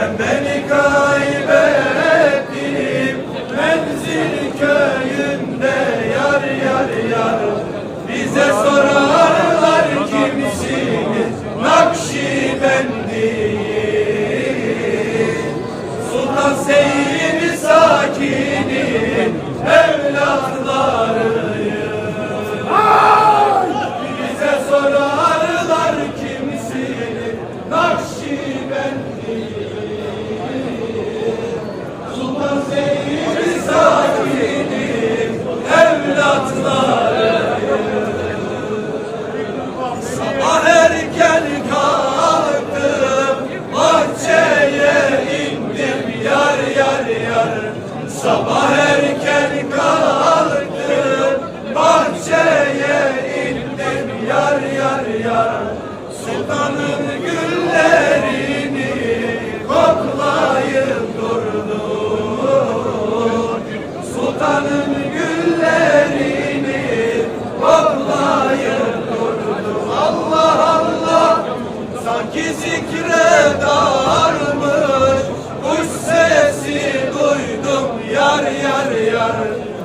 Ben beni kaybettim. Menzil köyünde yar yar yar. Bize sorarlar kimsiniz? Nakşibendiyiz. Sultan Seyyid Sakin'in evlatlarıyız. Bize sorarlar kimsiniz? Nakşibendiyiz Sabah erken kalktım bahçeye indim yar yar yar. Sultanın güllerini koklayıp durdum Sultanın güllerini koklayıp durdum Allah Allah sanki zikre Yarı